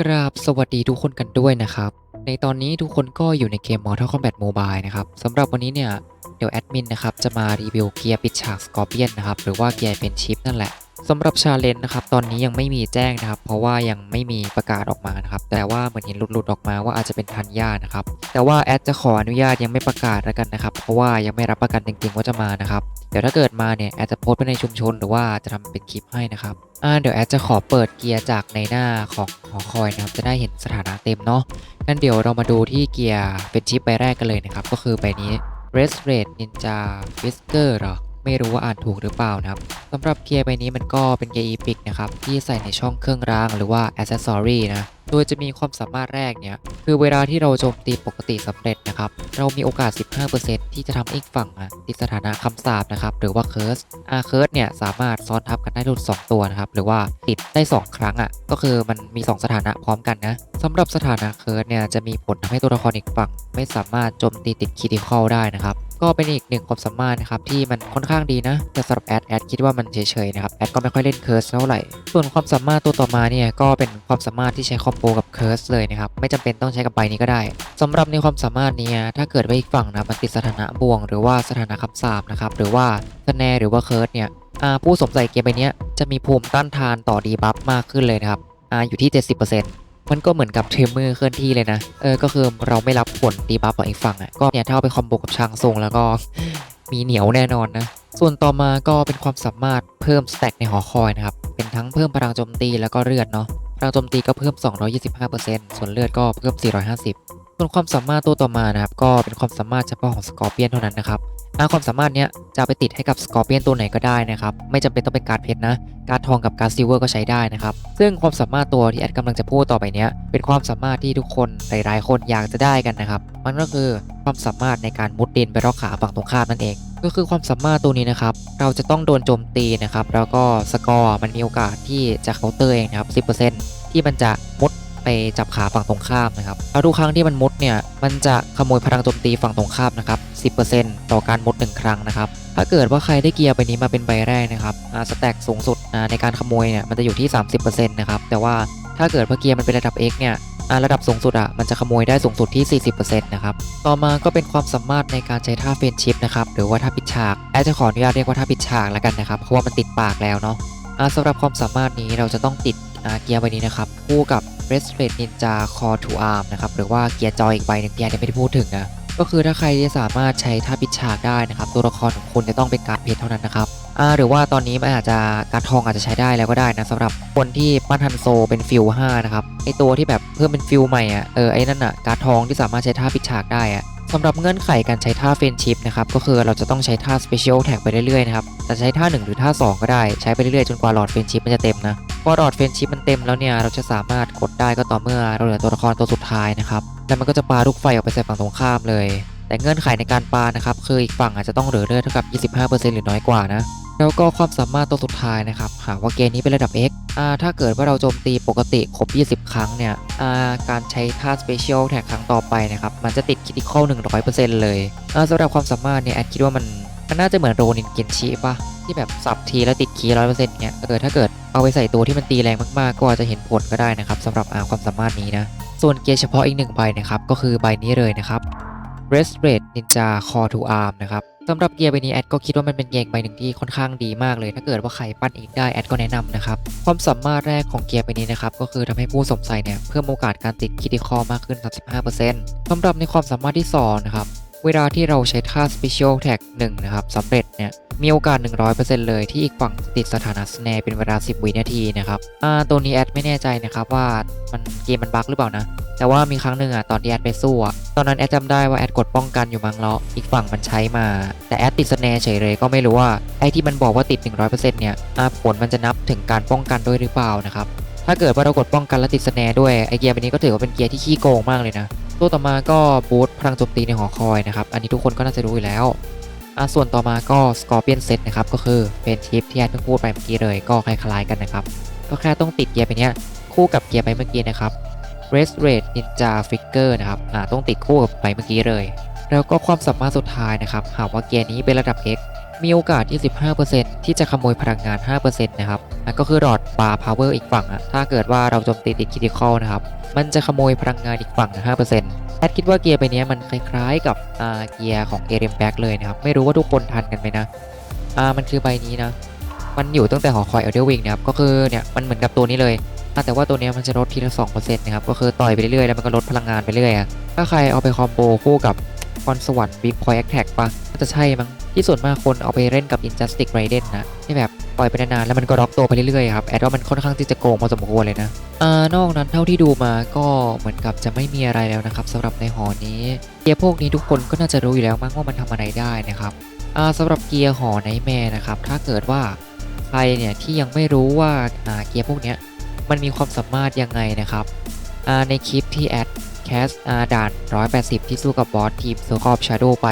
กราบสวัสดีทุกคนกันด้วยนะครับ ในตอนนี้ทุกคนก็อยู่ในเกม Mortal Kombat Mobile นะครับสำหรับวันนี้เนี่ย เดี๋ยวแอดมินนะครับ จะมารีวิวเกียร์ปิดฉากสกอร์เปียนนะครับ หรือว่าเกียร์เป็นชิปนั่นแหละ สำหรับชาเลนจ์นะครับตอนนี้ยังไม่มีแจ้งนะครับ เพราะว่ายังไม่มีประกาศออกมานะครับ แต่ว่าเหมือนเห็นหลุดๆออกมาว่าอาจจะเป็นทันย่านะครับ แต่ว่าแอดจะขออนุญาตยังไม่ประกาศแล้วกันนะครับ เพราะว่ายังไม่รับประกันจริงๆว่าจะมานะครับเดี๋ยวถ้าเกิดมาเนี่ยแอดจะโพสต์ไปในชุมชนหรือว่าจะทำเป็นคลิปให้นะครับอ่าเดี๋ยวแอดจะขอเปิดเกียร์จากในหน้าของหอคอยนะครับ จะได้เห็นสถานะเต็มเนาะงั้นเดี๋ยวเรามาดูที่เกียร์เป็นชิปใบแรกกันเลยนะครับก็คือใบนี้ Res Red Ninja Whisker หรอ ไม่รู้ว่าอ่านถูกหรือเปล่านะครับสำหรับเกียร์ใบนี้มันก็เป็นเกียร์ Epic นะครับที่ใส่ในช่องเครื่องรางหรือว่า Accessory นะโดยจะมีความสามารถแรกเนี่ยคือเวลาที่เราโจมตีปกติสำเร็จนะครับเรามีโอกาส 15%ที่จะทำให้อีกฝั่งติดสถานะคำสาปนะครับหรือว่าเคิร์สอาเคิร์สเนี่ยสามารถซ้อนทับกันได้ทั้งสองตัวนะครับหรือว่าติดได้ 2 ครั้งอะ่ะก็คือมันมี 2 สถานะพร้อมกันนะสำหรับสถานะเคิร์สเนี่ยจะมีผลทำให้ตัวละครอีกฝั่ง ไม่สามารถโจมตีติดคิดิคอลได้นะครับ ก็เป็นอีกหนึ่งความสามารถนะครับที่มันค่อนข้างดีนะแต่สำหรับแอดแอดคิดว่ามันเฉยๆนะครับแอดก็ไม่ค่อยเล่นเคิร์สเท่าไหร่ส่วนความสามารถตัวต่อมาเนี่ยก็เป็นความสามารถที่ใช้คอมโบกับเคิร์สเลยนะครับไม่จำเป็นต้องใช้กับใบนี้ก็ได้สำหรับในความสามารถเนี้ถ้าเกิดว่าอีกฝั่งนะมันติดสถานะบ่วง หรือว่าสถานะคำสาปนะครับหรือว่าสแนหรือว่าเคิร์สเนี่ยอาผู้สมใส่เกียร์ใบเนี้ยจะมีภูมิต้านทานต่อดีบัฟมากขึ้นเลยนะครับอาอยู่ที่ 70% มันก็เหมือนกับเทรมเมอร์เคลื่อนที่เลยนะ เออ ก็คือเราไม่รับผลดีบัฟของอีกฝั่งอะ ก็เนี่ยถ้าเอาไปคอมโบกับชางทรงแล้วก็มีเหนียวแน่นอนนะ ส่วนต่อมาก็เป็นความสามารถเพิ่มสแต็กในหอคอยนะครับ เป็นทั้งเพิ่มพลังโจมตีแล้วก็เลือดเนาะ พลังโจมตีก็เพิ่ม 225%ส่วนเลือดก็เพิ่ม 450 ส่วนความสามารถตัวต่อมานะครับก็เป็นความสามารถเฉพาะของสกอร์เปียนเท่านั้นนะครับอาความสามารถเนี้ยจะไปติดให้กับสกอร์เปียนตัวไหนก็ได้นะครับไม่จำเป็นต้องเป็นการ์ดเพชรนะ การ์ดทองกับการ์ดซิลเวอร์ก็ใช้ได้นะครับซึ่งความสามารถตัวที่แอดกำลังจะพูดต่อไปเนี้ยเป็นความสามารถที่ทุกคนหลายๆคนอยากจะได้กันนะครับมันก็คือความสามารถในการมุดดินไปรอกขาฝั่งตรงข้ามนั่นเอง ก็คือความสามารถตัวนี้นะครับเราจะต้องโดนโจมตีนะครับแล้วก็สกอร์มันมีโอกาสที่จะเคาน์เตอร์เองนะครับ10%ที่มันจะมุด ไปจับขาฝั่งตรงข้ามนะครับแล้วทุกครั้งที่มันมุดเนี่ยมันจะขโมยพลังโจมตีฝั่งตรงข้ามนะครับ10%ต่อการมุด1ครั้งนะครับถ้าเกิดว่าใครได้เกียร์ใบนี้มาเป็นใบแรกนะครับอ่าสแต็กสูงสุดอ่าในการขโมยเนี่ยมันจะอยู่ที่ 30%นะครับแต่ว่าถ้าเกิดว่าเกียร์มันเป็นระดับ X เนี่ยอ่าระดับสูงสุดอะมันจะขโมยได้สูงสุดที่ 40%นะครับ ต่อมาก็เป็นความสามารถในการใช้ท่าเฟรนชิพนะครับ หรือว่าท่าปิดฉากแอดจะขออนุญาตเรียกว่าท่าปิดฉากแล้วกันนะครับ เพราะว่ามันติดปากแล้วเนาะสำหรับความสามารถนี้เราจะต้องติดเกียร์ใบนี้นะครับ คู่กับ r e s t r a t Ninja Core to Arm นะครับหรือว่าเกียร์จอยอีกใบหนึ่งที่แอดยังไม่ได้พูดถึงนะก็คือถ้าใครที่สามารถใช้ท่าปิดฉากได้นะครับ ตัวละครของคุณจะต้องเป็นการเพชรเท่านั้นนะครับอ่าหรือว่าตอนนี้มันอาจจะการทองอาจจะใช้ได้แล้วก็ได้นะสำหรับคนที่ปั้นฮันโซเป็นฟิล5นะครับไอตัวที่แบบเพิ่มเป็นฟิลใหม่อะเออไอ้นั่นอะการทองที่สามารถใช้ท่าปิดฉากได้อะสำหรับเงื่อนไขการใช้ท่าเฟนชิพนะครับก็คือเราจะต้องใช้ท่าสเปเชียลแท็กไปเรื่อยๆนะครับจะใช้ท่า 1 หรือท่า 2 ก็ได้ใช้ไปเรื่อยๆจนกว่าหลอดเฟนชิพมันจะเต็มนะ พอหลอดเฟนชิพมันเต็มแล้วเนี่ยเราจะสามารถกดได้ก็ต่อเมื่อเราเหลือตัวละครตัวสุดท้ายนะครับแล้วมันก็จะปาลูกไฟออกไปใส่ฝั่งตรงข้ามเลย แต่เงื่อนไขในการปานะครับคืออีกฝั่งอาจจะต้องเหลือเลือดเท่ากับ 25%หรือน้อยกว่านะแล้วก็ความสามารถตัวสุดท้ายนะครับหากว่าเกมนี้เป็นระดับ X อ่าถ้าเกิดว่าเราโจมตีปกติครบ 20 ครั้งเนี่ยอ่าการใช้ท่า Special แท็กครั้งต่อไปนะครับมันจะติดคิติคอล100%เลยอ่าสำหรับความสามารถเนี่ยแอดคิดว่ามันมันน่าจะเหมือนโรนินเกนชิปะ ที่แบบสับทีแล้วติดคีร้อยเปอร์เซ็นต์เนี่ยเออถ้าเกิดเอาไปใส่ตัวที่มันตีแรงมากๆ ก็อาจจะเห็นผลก็ได้นะครับสำหรับอาความสามารถนี้นะ ส่วนเกียร์เฉพาะอีกหนึ่งใบนะครับ ก็คือใบนี้เลยนะครับ Rest Rate Ninja Core to Arm นะครับสำหรับเกียร์ใบนี้แอดก็คิดว่ามันเป็นเกียร์ใบหนึ่งที่ค่อนข้างดีมากเลย ถ้าเกิดว่าใครปั้นเองได้แอดก็แนะนำนะครับ ความสามารถแรกของเกียร์ใบนี้นะครับ ก็คือทำให้ผู้สมใส่เนี่ยเพิ่มโอกาสการติดคิติคอมากขึ้น 35%สำหรับในความสามารถที่2นะครับ เวลาที่เราใช้ท่า Special Tag 1 นะครับสำเร็จเนี่ย มีโอกาส 100%เลยที่อีกฝั่งติดสถานะสแนร์เป็นเวลา 10 วินาทีนะครับ อ่า ตัวนี้แอดไม่แน่ใจนะครับว่ามันเกมมันบั๊กหรือเปล่านะ แต่ว่ามีครั้งหนึ่งอะตอนที่แอดไปสู้อะ ตอนนั้นแอดจำได้ว่าแอดกดป้องกันอยู่มั้งแล้วอีกฝั่งมันใช้มา แต่แอดติดสแนร์เฉยเลยก็ไม่รู้ว่าไอ้ที่มันบอกว่าติด 100%เนี่ยอ่าผลมันจะนับถึงการป้องกันด้วยหรือเปล่านะครับ ถ้าเกิดว่าเรากดป้องกันแล้วติดสแนร์ด้วยไอเกียร์ใบนี้ก็ถือว่าเป็นเกียร์ที่ขี้โกงมากเลยนะ ตัวต่อมาก็บูสต์พลังโจมตีในหอคอยนะครับ อันนี้ทุกคนก็น่าจะรู้อยู่แล้วส่วนต่อมาก็สกอร์เปียนเซตนะครับ ก็คือเป็นชิปที่แอดเพิ่งพูดไปเมื่อกี้เลยก็คล้ายๆกันนะครับ ก็แค่ต้องติดเกียร์ไปเนี้ยคู่กับเกียร์ไปเมื่อกี้นะครับ Rest Rate Ninja Figure นะครับอ่าต้องติดคู่กับไปเมื่อกี้เลย แล้วก็ความสามารถสุดท้ายนะครับหากว่าเกียร์นี้เป็นระดับ X มีโอกาส 25%ที่จะขโมยพลังงาน 5%นะครับอะก็คือหลอดบาร์พาวเวอร์อีกฝั่งอะถ้าเกิดว่าเราโจมตีติดคิติคอลนะครับมันจะขโมยพลังงานอีกฝั่งนะ5%แอดคิดว่าเกียร์ไปนี้มันคล้ายๆกับเกียร์ของเอเรมแบ็กเลยนะครับไม่รู้ว่าทุกคนทันกันไหมนะอ่ามันคือใบนี้นะมันอยู่ตั้งแต่หอคอยเอเดอร์วิงนะครับก็คือเนี่ยมันเหมือนกับตัวนี้เลยอ่แต่ว่าตัวนี้มันจะลดทีละ2%นะครับก็คือต่อยไปเรื่อยๆแล้วมันก็ลดพลังงานไปเรื่อยอะถ้าใครเอาไปคอมโบคู่กับพรสวรรค์บิ๊กพอยแอคแท็กปะก็จะใช่มั้ง ที่ส่วนมากคนเอาไปเล่นกับ Injustice Raiden นะที่แบบปล่อยไปนานๆแล้วมันก็ล็อกตัวไปเรื่อยๆครับแอดว่ามันค่อนข้างที่จะโกงพอสมควรเลยนะอ่านอกนั้นเท่าที่ดูมาก็เหมือนกับจะไม่มีอะไรแล้วนะครับสำหรับในหอนี้เกียร์พวกนี้ทุกคนก็น่าจะรู้อยู่แล้วมั้งว่ามันทำอะไรได้นะครับอ่าสำหรับเกียร์หอไนแมร์นะครับถ้าเกิดว่าใครเนี่ยที่ยังไม่รู้ว่าอ่าเกียร์พวกนี้มันมีความสามารถยังไงนะครับอ่าในคลิปที่แอดแคสอ่าด่าน 180 ที่สู้กับบอสทีมโซคอบชาโดไป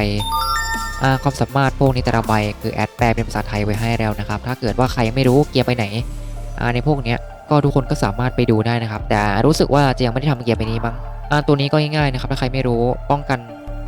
ความสามารถพวกนี้แต่ละใบคือแอดแปลเป็นภาษาไทยไว้ให้แล้วนะครับ ถ้าเกิดว่าใครยังไม่รู้เกียร์ไปไหนอาในพวกนี้ก็ทุกคนก็สามารถไปดูได้นะครับ แต่รู้สึกว่าจะยังไม่ได้ทำเกียร์ไปนี้มั้งอาตัวนี้ก็ง่ายๆนะครับถ้าใครไม่รู้ป้องกัน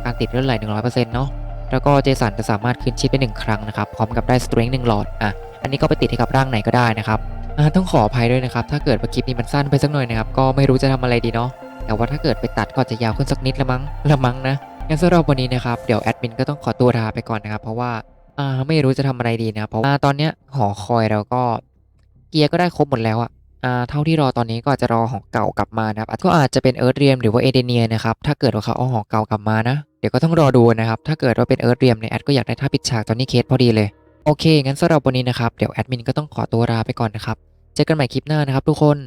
การติดเลือดไหล100%เนาะแล้วก็เจสันจะสามารถคืนชีพไปหนึ่งครั้งนะครับพร้อมกับได้สตริงหนึ่งหลอดอะอันนี้ก็ไปติดให้กับร่างไหนก็ได้นะครับอาต้องขออภัยด้วยนะครับ ถ้าเกิดว่าคลิปนี้มันสั้นไปสักหน่อยนะครับ ก็ไม่รู้จะทำอะไรดีเนาะแต่ว่าถ้าเกิดไปตัดก็จะยาวขึ้นสักนิดละมั้งละมั้งนะ งั้นสำหรับวันนี้นะครับเดี๋ยวแอดมินก็ต้องขอตัวลาไปก่อนนะครับ เพราะว่าอ่าไม่รู้จะทำอะไรดีนะเพราะว่าตอนเนี้ยหอคอยเราก็เกียร์ก็ได้ครบหมดแล้วอะอ่าเท่าที่รอตอนนี้ก็อาจจะรอหอเก่ากลับมานะครับก็อาจจะเป็นเอิร์ธเรียมหรือว่าเอเดเนียนะครับถ้าเกิดว่าเขาเอาหอเก่ากลับมานะเดี๋ยวก็ต้องรอดูนะครับถ้าเกิดว่าเป็นเอิร์ธเรียมเนี่ยแอดก็อยากได้ท่าปิดฉากตอนนี้เคสพอดีเลยโอเคงั้นสำหรับวันนี้นะครับเดี๋ยวแอดมินก็ต้องขอตัวลาไปก่อนนะครับเจอกันใหม่คลิปหน้านะครับทุกคน